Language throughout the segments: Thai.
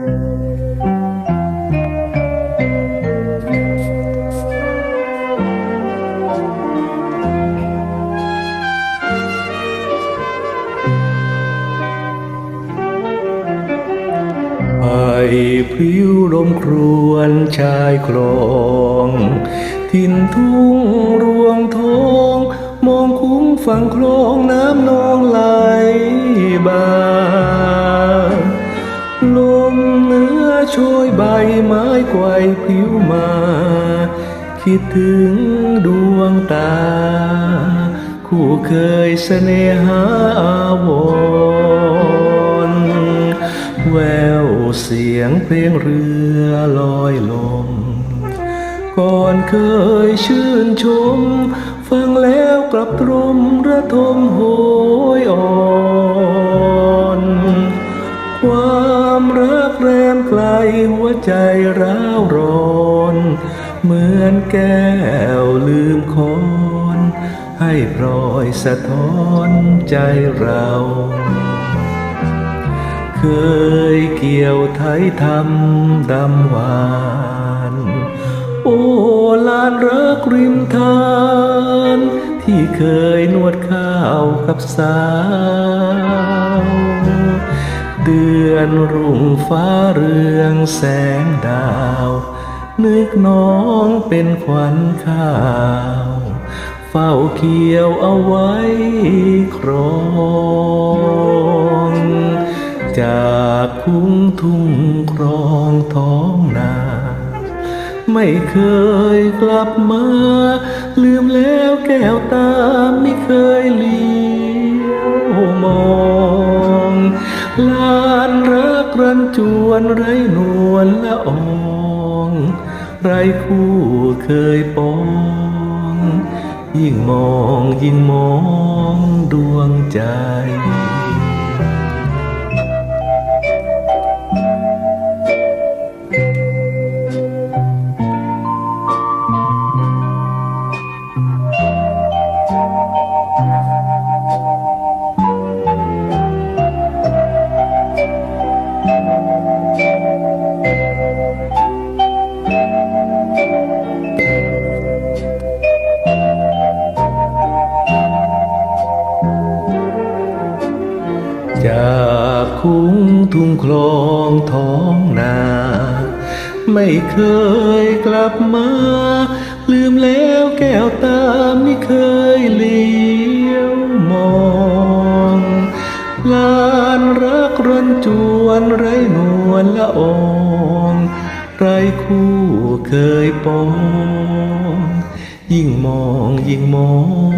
ไปพิวลมครวนชายคลอง ทินทุ่งรวงทอง มองคุ้งฝั่งคลองน้ำนอง ไม้ไกวพริ้วมา คิดถึงดวงตา คู่เคยเสน่หาอาวรแววเสียงเพลงเรือลอยลม ก่อนเคยชื่นชม ฟังแล้วกลับตรมระทมโหยอ่อน หัวใจร้าวร้อนเหมือนแก้วลืมคอน ให้พลอยสะท้อนใจเรา เคยเกี่ยวไทยทำดำหวานโอ้ลานรักริมทาน ที่เคยนวดข้าวกับสาว เดือนรุ่งฟ้าเรืองแสงดาว นึกน้องเป็นขวัญข้าว เฝ้าเคียวเอาไว้ครองจากคุ้งทุ่งครองท้องนา ไม่เคยกลับมา ลืมแล้วแก้วตาไม่เคยลี้ รันจวนไรนวลละออง ไรคู่เคยปอง ยิ่งมองยิ่งมองดวงใจ จากคุ้งทุ่งคลองท้องนา ไม่เคยกลับมา ลืมแล้วแก้วตาไม่เคยเลี้ยวมองลานรักรันจวนไรนวลละอองไรคู่เคยปองยิ่งมองยิ่งมอง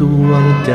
ดวงใจ